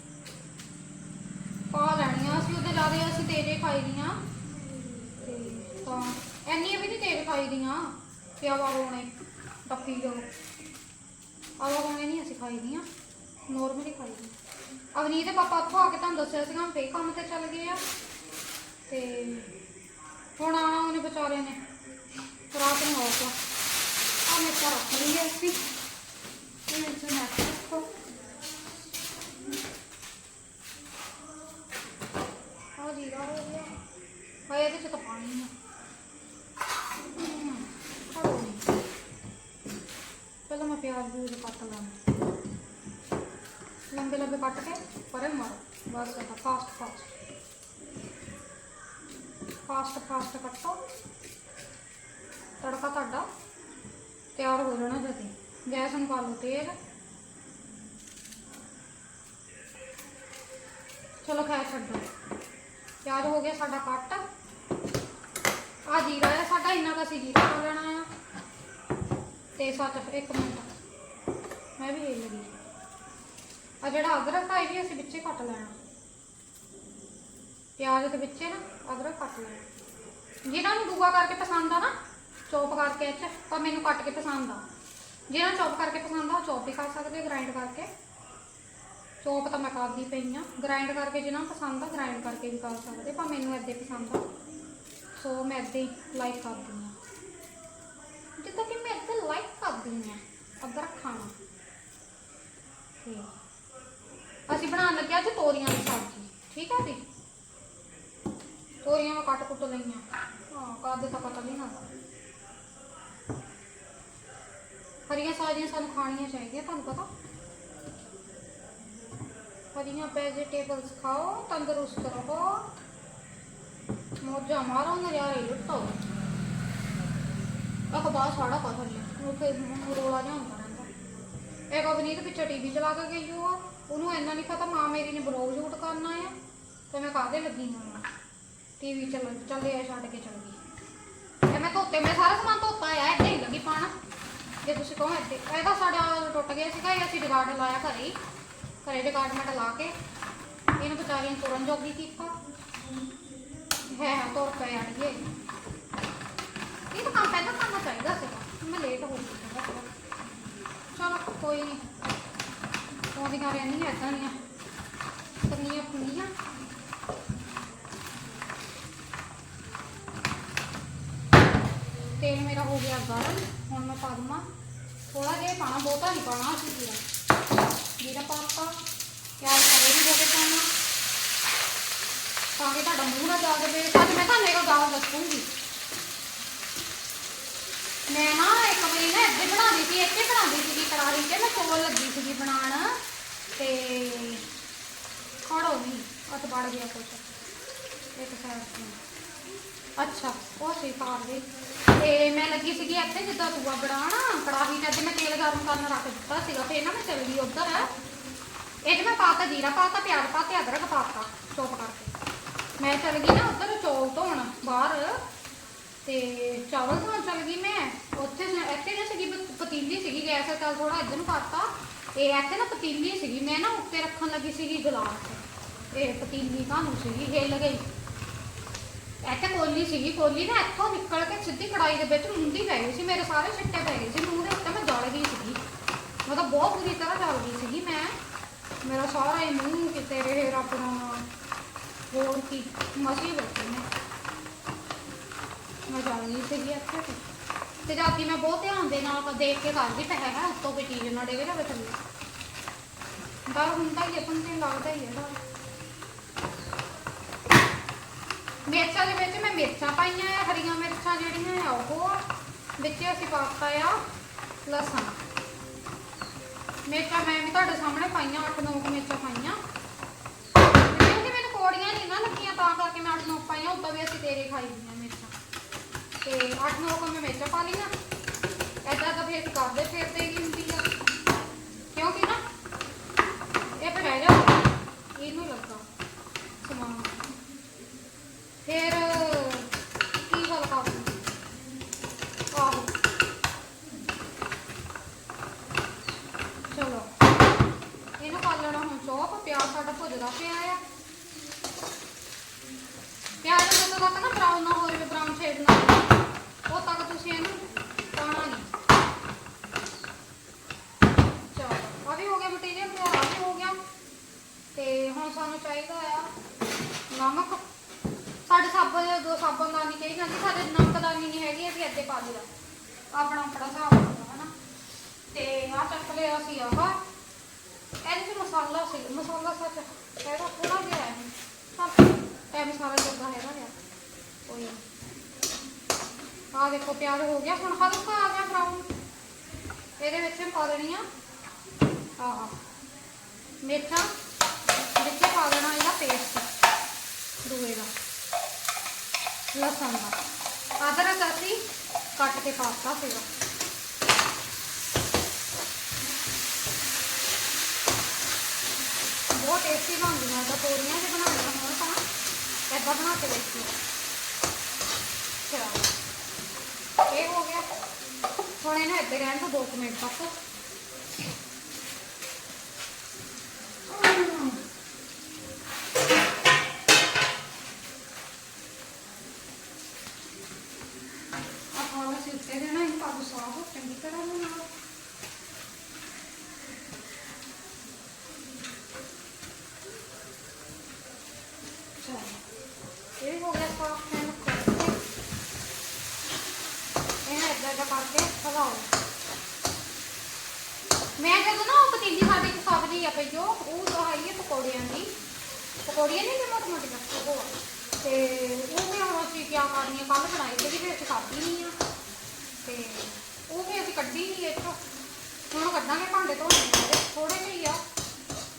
ਪਾ ਲੈਣੀਆਂ ਅਸੀਂ ਉਹਦੇ ਲਾਦੇ ਅਸੀਂ ਤੇਰੇ ਖਾਈ ਦੀਆਂ। ਤੇ ਤਾਂ ਐਨੀਆਂ ਵੀ ਨਹੀਂ ਤੇਰੇ ਖਾਈ ਦੀਆਂ ਕਿ ਆਵਾ ਹੋਣੇ ਟੱਪੀ ਜੋ ਆਵਾ ਹੋਣੇ ਨਹੀਂ ਅਸੀਂ ਖਾਈ ਦੀਆਂ ਨੋਰਮਲੀ ਖਾਈ ਦੀਆਂ। ਅਵਨੀਤ ਦੇ ਪਾਪਾ ਉੱਥੋਂ ਆ ਕੇ ਤੁਹਾਨੂੰ ਦੱਸਿਆ ਸੀਗਾ, ਹੁਣ ਫੇ ਕੰਮ ਤੇ ਚੱਲ ਗਏ ਆ। ਤੇ ਹੁਣ ਆਉਣਾ ਉਹਨੇ ਵਿਚਾਰੇ ਨੇ, ਰਾਤ ਨੂੰ ਆਉਗਾ ਆ ਮੈਂ ਤਾਂ ਰੱਖ ਲਈ ਐ ਇਹ ਵਿੱਚ ਮੈਂ ਰੱਖੋ ਆ ਜੀਰਾ ਹੋ ਗਿਆ ਹਾਏ ਇਹਦੇ ਚ ਤਾਂ ਪਾਣੀ ਆ। ਹਮ, ਪਹਿਲਾਂ ਮੈਂ ਪਿਆਜ਼ ਪੂਜ ਕੱਟ ਲਾਂ ਲੰਬੇ ਲੰਬੇ ਕੱਟ ਕੇ ਪਰੇ ਮਾਰੋ। ਬਸ ਇਹ ਫਾਸਟ ਫਾਸਟ ਫਾਸਟ ਫਾਸਟ ਕੱਟੋ। ਤੜਕਾ ਤੁਹਾਡਾ ਤਿਆਰ ਹੋ ਜਾਣਾ ਜਦੀ ਗੈਸ ਨੂੰ ਪਾ ਲਓ ਤੇਲ। ਚਲੋ ਖਾ ਛੱਡੋ। ਤਿਆਰ ਹੋ ਗਿਆ ਸਾਡਾ ਕੱਟ। ਆ ਜੀਰਾ ਹੈ ਸਾਡਾ ਇੰਨਾ ਕੁ ਅਸੀਂ ਜੀਰਾ ਪਾ ਲੈਣਾ ਆ। ਤੇ ਸੱਚ, ਇੱਕ ਮਿੰਟ। ਮੈਂ ਵੀ ਇਹ ਲੱਗੀ ਆ ਜਿਹੜਾ ਅਦਰਕ ਆ, ਇਹ ਵੀ ਅਸੀਂ ਵਿੱਚੇ ਕੱਟ ਲੈਣਾ। ਪਿਆਜ਼ ਦੇ ਵਿੱਚੇ ਨਾ, ਅਦਰਕ ਕੱਟ ਲੈਣਾ। ਜਿਹਨਾਂ ਨੂੰ ਦੂਆ ਕਰਕੇ ਪਸੰਦ ਆ ਨਾ, ਚੌਪ ਕਰਕੇ ਇਹ ਤਾਂ ਮੈਨੂੰ ਕੱਟ ਕੇ ਪਸੰਦ ਆ। ਜਿਹਨਾਂ ਨੂੰ ਚੌਪ ਕਰਕੇ ਪਸੰਦ ਆ, ਉਹ ਚੌਪ ਵੀ ਕਰ ਸਕਦੇ ਗ੍ਰਾਈਂਡ ਕਰਕੇ। ਚੌਪ ਤਾਂ ਮੈਂ ਕਰਦੀ ਪਈ ਆ। ਗ੍ਰਾਈਂਡ ਕਰਕੇ ਜਿਹਨਾਂ ਨੂੰ ਪਸੰਦ ਆ ਗ੍ਰਾਈਂਡ ਕਰਕੇ ਵੀ ਕਰ ਸਕਦੇ ਪਰ ਮੈਨੂੰ ਏਦਾਂ ਹੀ ਪਸੰਦ ਆ। ਸੋ ਮੈਂ ਏਦਾਂ ਹੀ ਲਾਈਕ ਕਰਦੀ ਆ ਜਿੱਦਾਂ ਕਿ ਮੈਂ ਏਦਾਂ ਲਾਈਕ ਕਰਦੀ ਆ ਅਦਰਕ ਖਾਣਾ ਤੇ ਅਸੀਂ ਬਣਾਉਣ ਲੱਗਿਆ ਜੀ ਤੋਰੀਆਂ ਦੀ ਸਬਜ਼ੀ ਠੀਕ ਹੈ ਜੀ ਤੋਰੀਆਂ ਮੈਂ ਕੱਟ ਕੁੱਟ ਲਈਆਂ ਹਾਂ ਕਾਦੇ ਤਾਂ ਪਤਾ ਨਹੀਂ ਹੁੰਦਾ ਹਰੀਆਂ ਸਬਜ਼ੀਆਂ ਸਾਨੂੰ ਖਾਣੀਆਂ ਚਾਹੀਦੀਆਂ ਤੁਹਾਨੂੰ ਪਤਾ ਹਰੀਆਂ ਵੈਜੀਟੇਬਲਸ ਖਾਓ ਤੰਦਰੁਸਤ ਰਹੋ ਮੋਜਾ ਮਾਰੋ ਨਜ਼ਾਰੇ ਲੁੱਟੋ ਅਖਬਾਰ ਸਾੜਾ ਪਤਾ ਨਹੀਂ ਉਹ ਫਿਰ ਮੈਨੂੰ ਰੋਲਾ ਜਿਹਾ ਹੁੰਦਾ ਰਹਿੰਦਾ। ਪਿੱਛੇ ਟੀਵੀ ਚਲਾ ਕੇ ਗਈ ਉਹ। ਉਹਨੂੰ ਇੰਨਾ ਨਹੀਂ ਪਤਾ, ਮਾਂ ਮੇਰੀ ਨੇ ਬਲੌਗ ਸ਼ੂਟ ਕਰਨਾ ਆ। ਤੇ ਮੈਂ ਕਾਹਦੇ ਲੱਗੀ ਹਾਂ ਟੀਵੀ ਚੱਲ, ਚੱਲੇ ਆ, ਛੱਡ ਕੇ ਚੱਲ ਗਈ। ਤੇ ਮੈਂ ਧੋਤੇ, ਮੈਂ ਸਾਰਾ ਸਮਾਨ ਧੋਤਾ ਆ ਏਦਾਂ ਹੀ ਲੱਗੀ ਪਾਣਾ। ਜੇ ਤੁਸੀਂ ਕਹੋ ਏਦਾਂ ਇਹਦਾ ਸਾਡਾ ਟੁੱਟ ਗਿਆ ਸੀਗਾ, ਇਹ ਅਸੀਂ ਜਗਾੜ ਲਾਇਆ ਘਰੇ ਘਰੇ ਜਗਾੜਮੈਂਟ ਲਾ ਕੇ। ਇਹਨੂੰ ਵਿਚਾਰੀਆਂ ਨੂੰ ਤੁਰਨ ਜੋਗੀ ਕੀਤਾ। ਹੈ ਹੈ, ਤੁਰ ਪਏ ਅੜੀਏ। ਇਹ ਤਾਂ ਕੰਮ ਪਹਿਲਾਂ ਕਰਨਾ ਚਾਹੀਦਾ ਸੀਗਾ। ਮੈਂ ਲੇਟ ਹੋ ਗਈ ਸੀਗਾ ਚਲੋ, ਕੋਈ ਨਹੀਂ ਆਉਂਦੀਆਂ ਰਹਿੰਦੀਆਂ ਏਦਾਂ ਦੀਆਂ। ਕਰਨੀਆਂ ਪੁੰਨੀਆਂ ਤੇਲ ਮੇਰਾ ਹੋ ਗਿਆ ਗਰਮ ਹੁਣ ਮੈਂ ਪਾ ਦਵਾਂ ਥੋੜਾ ਜਿਹਾ ਹੀ ਪਾਣਾ ਬਹੁਤਾ ਨਹੀਂ ਪਾਣਾ ਅਸੀਂ ਜੀਰਾ ਜੀਰਾ ਪਾਤਾ ਪਿਆਜ਼ ਕਰੇ ਵੀ ਹੋ ਕੇ ਪਾਣਾ ਤਾਂ ਕਿ ਤੁਹਾਡਾ ਮੂੰਹ ਨਾ ਜਾ ਕੇ ਸੱਚ ਮੈਂ ਤੁਹਾਨੂੰ ਇੱਕ ਗੱਲ ਦੱਸੂਗੀ। ਮੈਂ ਨਾ ਇੱਕ ਵਾਰੀ ਨਾ ਇੱਥੇ ਬਣਾਉਂਦੀ ਸੀ, ਇੱਥੇ ਬਣਾਉਂਦੀ ਸੀਗੀ ਕੜਾਹੀ 'ਚ ਮੈਂ ਕੋਲ ਲੱਗੀ ਸੀਗੀ ਬਣਾਉਣ। ਤੇ ਖੜੋ ਨਹੀਂ ਹੱਥ ਵੜ ਗਿਆ ਕੁਛ। ਇੱਕ ਸਾਈਡ ਤੋਂ ਅੱਛਾ, ਉਹ ਸੀ ਪਾਰ ਦੇ ਤੇ ਮੈਂ ਲੱਗੀ ਸੀਗੀ ਇੱਥੇ ਜਿੱਦਾਂ ਤੂਆ ਬਣਾਉਣ। ਕੜਾਹੀ 'ਚ ਮੈਂ ਤੇਲ ਗਰਮ ਕਰਨ ਰੱਖ ਦਿੱਤਾ ਸੀਗਾ, ਫੇਰ ਨਾ ਮੈਂ ਚਲੀ ਗਈ ਉੱਧਰ। ਇਹ 'ਚ ਮੈਂ ਪਾਤਾ ਜੀਰਾ ਪਾਤਾ ਪਿਆਜ਼ ਪਾਤੇ ਅਦਰਕ ਪਾਤਾ ਚੋਪ ਕਰਕੇ। ਮੈਂ ਚੱਲ ਗਈ ਨਾ ਉੱਧਰ ਚੌਲ ਧੋਣ ਬਾਹਰ ਤੇ ਚਾਵਲ ਧੋਣ ਚੱਲ ਗਈ ਮੈਂ। ਉੱਥੇ ਇੱਥੇ ਨਾ ਸੀਗੀ ਪਤੀਲੀ ਸੀਗੀ ਗੈਸ ਤੇ ਥੋੜਾ ਇੱਧਰ ਨੂੰ ਕਰਤਾ। ਇਹ ਇੱਥੇ ਨਾ ਪਤੀਲੀ ਸੀਗੀ, ਮੈਂ ਨਾ ਉੱਤੇ ਰੱਖਣ ਲੱਗੀ ਸੀਗੀ ਗਲਾਸ ਇਹ ਪਤੀਲੀ ਕਾਹਨੂੰ ਸੀਗੀ, ਹਿੱਲ ਗਈ। ਇੱਥੇ ਕੋਲੀ ਸੀਗੀ, ਕੋਲੀ ਨਾ ਇੱਥੋਂ ਨਿਕਲ ਕੇ ਸਿੱਧੀ ਕੜਾਈ ਦੇ ਵਿੱਚ ਮੁੰਦੀ ਪੈ ਗਈ ਸੀ, ਮੇਰੇ ਸਾਰੇ ਛਿੱਟੇ ਪੈ ਗਏ ਸੀ, ਮੂੰਹ ਦੇ ਉੱਤੇ ਮੈਂ ਜਲ ਗਈ ਸੀਗੀ। ਮਤਲਬ ਬਹੁਤ ਬੁਰੀ ਤਰ੍ਹਾਂ ਜਲ ਗਈ ਸੀਗੀ ਮੈਂ। ਮੇਰਾ ਸਾਰਾ ਹੀ ਮੂੰਹ ਕਿਤੇ ਰਹੇ ਰੱਬ ਹੋਰ ਕੀ? ਮਸੀ ਬੈਠੀ ਮੈਂ ਮੈਂ ਜਲ ਗਈ ਸੀਗੀ ਇੱਥੇ ਤੇ। ਤੇ ਜਾਤੀ ਮੈਂ ਬਹੁਤ ਧਿਆਨ ਦੇ ਨਾਲ ਦੇਖ ਕੇ ਕਰਦੀ ਪਈ ਹੈ ਉੱਤੋਂ ਕੋਈ ਚੀਜ਼ ਨਾ ਡੇਵੇ ਜਾਵੇ ਥੱਲੇ। ਡਰ ਹੁੰਦਾ ਹੀ ਆਪਾਂ ਨੂੰ ਲੱਗਦਾ ਹੀ ਹੈ ਡਰ। ਮਿਰਚਾਂ ਦੇ ਵਿੱਚ ਮੈਂ ਮਿਰਚਾਂ ਪਾਈਆਂ ਆ, ਹਰੀਆਂ ਮਿਰਚਾਂ ਜਿਹੜੀਆਂ ਆ, ਉਹ ਵਿੱਚ ਅਸੀਂ ਪਾਤਾ ਆ ਲਸਣ। ਮਿਰਚਾਂ ਮੈਂ ਵੀ ਤੁਹਾਡੇ ਸਾਹਮਣੇ ਪਾਈਆਂ 8-9 ਮਿਰਚਾਂ ਪਾਈਆਂ ਕਿਉਂਕਿ ਮੈਨੂੰ ਕੋੜੀਆਂ ਨਹੀਂ ਨਾ ਲੱਗੀਆਂ ਤਾਂ ਕਰਕੇ ਮੈਂ 8-9 ਪਾਈਆਂ ਉਦੋਂ ਵੀ ਅਸੀਂ ਤੇਰੇ ਖਾਈ ਦੀਆਂ ਮਿਰਚਾਂ। ਤੇ 8-9 ਕੁ ਮੈਂ ਮਿਰਚਾਂ ਪਾ ਲਈਆਂ। ਐਦਾਂ ਤਾਂ ਫੇਰ ਕਰਦੇ ਫਿਰਦੇ ਹੀ ਹੁੰਦੀ ਆ। ਕਿਉਂਕਿ ਨਾ, ਇਹ ਫਿਰ ਰਹਿ ਜਾ ਇਹਨੂੰ ਲੱਗਾ ਸਮਾਨ। ਫੇਰ ਕੀ ਗੱਲ ਕਰ ਆਹੋ ਚਲੋ ਇਹਨੂੰ ਕਰ ਲੈਣਾ ਹੁਣ ਚੌਪ ਪਿਆਜ਼ ਸਾਡਾ ਭੁੱਜਦਾ ਪਿਆ ਆ ਪਿਆਜ਼ ਨੂੰ ਜਦੋਂ ਤੱਕ ਨਾ ਬਰਾਊਨ ਨਾ ਹੋ ਜਾਵੇ ਬਰਾਊਨ ਸ਼ੇਡ ਨਾ ਆਵੇ, ਉਹ ਤੱਕ ਤੁਸੀਂ ਇਹਨੂੰ ਪਾਉਣਾ ਨਹੀਂ ਚਲੋ ਆ ਵੀ ਹੋ ਗਿਆ ਮਟੀਰੀਅਲ ਤਿਆਰ ਆ ਵੀ ਹੋ ਗਿਆ ਤੇ ਹੁਣ ਸਾਨੂੰ ਚਾਹੀਦਾ ਆ ਨਮਕ ਸਾਡੇ ਸਾਬਣ ਦੋ ਸਾਬਣ ਦਾਨੀ ਕਹੀ ਜਾਂਦੀ ਸਾਡੇ ਨਮਕ ਦਾਨੀ ਨਹੀਂ ਹੈਗੀ ਅਸੀਂ ਅੱਧੇ ਪਾ ਲਈਦਾ ਆਪਣਾ ਆਪਣਾ ਹਿਸਾਬ ਹੁੰਦਾ ਹਨਾ ਤੇ ਆ ਚੱਕ ਲਿਆ ਅਸੀਂ ਆਹ ਇਹਦੇ ਚ ਮਸਾਲਾ ਸੀ, ਮਸਾਲਾ ਸੱਚ ਹੈਗਾ ਥੋੜਾ ਜਿਹਾ ਹੈ। ਹਾਂ ਇਹ ਮਸਾਲਾ ਜੋਗਾ ਹੈਗਾ ਆ ਕੋਈ ਆ ਦੇਖੋ, ਪਿਆਜ਼ ਹੋ ਗਿਆ, ਹੁਣ ਹਲਕਾ ਆ ਗਿਆ ਬਰਾਊਨ ਇਹਦੇ ਵਿੱਚ ਪਾ ਦੇਣੀ ਆ, ਆਹ, ਮਿਰਚਾਂ, ਵਿੱਚ ਪਾ ਦੇਣਾ ਇਹਦਾ ਪੇਸਟ ਦੂਏ ਦਾ। ਲਸਣ ਦਾ। ਅਦਰਕ ਅਸੀਂ ਕੱਟ ਕੇ ਪਾਤਾ ਸੀਗਾ। ਬਹੁਤ ਟੇਸਟੀ ਬਣਦੀਆਂ ਤਾਂ ਤੋਰੀਆਂ ਜੇ ਬਣਾਉਣੀਆਂ ਹੋਣ ਤਾਂ ਏਦਾਂ ਬਣਾ ਕੇ ਦੇਖੀ ਚਲੋ, ਇਹ ਹੋ ਗਿਆ। ਹੁਣ ਇਹਨੂੰ ਇੱਦਾਂ ਰਹਿਣ ਤੋਂ 2 ਮਿੰਟ ਤੱਕ ਆਪਾਂ ਉਹ ਸਿੱਟੇ ਦੇਣਾ ਇਹ ਪਾਪੂ ਸਾਫ਼ ਚੰਗੀ ਤਰ੍ਹਾਂ ਨਾਲ ਚਲੋ ਇਹ ਹੋ ਗਿਆ ਸਾਫ਼ ਐਂਡ ਕਰਕੇ ਇਹ ਇੱਦਾਂ ਦਾ ਕਰਕੇ ਹਲਾਓ ਮੈਂ ਜਦੋਂ ਨਾ ਉਹ ਪਤੀਲੀ ਸਾਡੇ ਚ ਸਬਜ਼ੀ ਆ ਪਈ ਜੋ ਉਹ ਤਾਂ ਆਈ ਹੈ ਪਕੌੜਿਆਂ ਦੀ ਪਕੌੜੀਆਂ ਨਹੀਂ ਨੇ ਮੋਟ ਮੋਟੀਆਂ ਉਹ ਆ। ਤੇ ਉਹ ਵੀ ਹੁਣ ਅਸੀਂ ਕੀ ਕਰਨੀ ਕੱਲ ਬਣਾਈ ਸੀ ਫਿਰ ਅਸੀਂ ਖਾਧੀ ਨਹੀਂ ਆ ਤੇ ਉਹ ਵੀ ਅਸੀਂ ਕੱਢੀ ਨਹੀਂ ਇੱਥੋਂ ਹੁਣ ਕੱਢਾਂਗੇ ਭਾਂਡੇ ਧੋਣੇ ਨੇ ਥੋੜੇ ਜਿਹੇ ਹੀ ਆ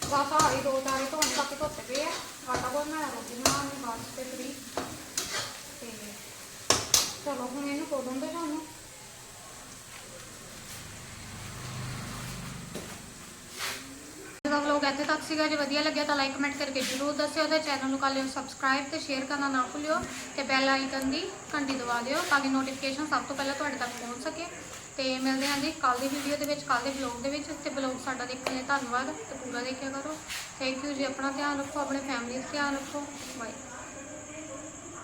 ਬਸ ਆਹੀ ਦੋ ਚਾਰੇ ਧੋਣੇ ਬਾਕੀ ਧੋਤੇ ਪਏ ਆ ਆਟਾ ਗੁੰਨਣਾ ਰੋਟੀ ਬਣਾਉਣੀ ਬਸ ਤੇ ਚਲੋ, ਹੁਣ ਇਹਨੂੰ ਕੋਦਣ ਦੇ ਤੁਹਾਨੂੰ ਦਾ ਵਲੌਗ ਇੱਥੇ ਤੱਕ ਸੀਗਾ, ਜੇ ਵਧੀਆ ਲੱਗਿਆ ਤਾਂ ਲਾਈਕ ਕਮੈਂਟ ਕਰਕੇ ਜਰੂਰ ਦੱਸਿਓ ਤੇ ਚੈਨਲ ਨੂੰ ਕਰ ਲਿਓ ਸਬਸਕ੍ਰਾਈਬ ਤੇ ਸ਼ੇਅਰ ਕਰਨਾ ਨਾ ਭੁੱਲਿਓ ਤੇ ਬੈਲ ਆਈਕਨ ਦੀ ਘੰਟੀ ਦਬਾ ਦਿਓ ਤਾਂ ਕਿ ਨੋਟੀਫਿਕੇਸ਼ਨ ਸਭ ਤੋਂ ਪਹਿਲਾਂ ਤੁਹਾਡੇ ਤੱਕ ਪਹੁੰਚ ਸਕੇ। ਤੇ ਮਿਲਦੇ ਹਾਂ ਜੀ ਕੱਲ ਦੀ ਵੀਡੀਓ ਦੇ ਵਿੱਚ ਕੱਲ ਦੇ ਵਲੌਗ ਦੇ ਵਿੱਚ ਤੇ ਵਲੌਗ ਸਾਡਾ ਦੇਖਣ ਲਈ ਧੰਨਵਾਦ ਤੇ ਪੂਰਾ ਦੇਖਿਆ ਕਰੋ। ਥੈਂਕ ਯੂ ਜੀ, ਆਪਣਾ ਧਿਆਨ ਰੱਖੋ, ਆਪਣੇ ਫੈਮਿਲੀ ਦਾ ਧਿਆਨ ਰੱਖੋ। ਬਾਏ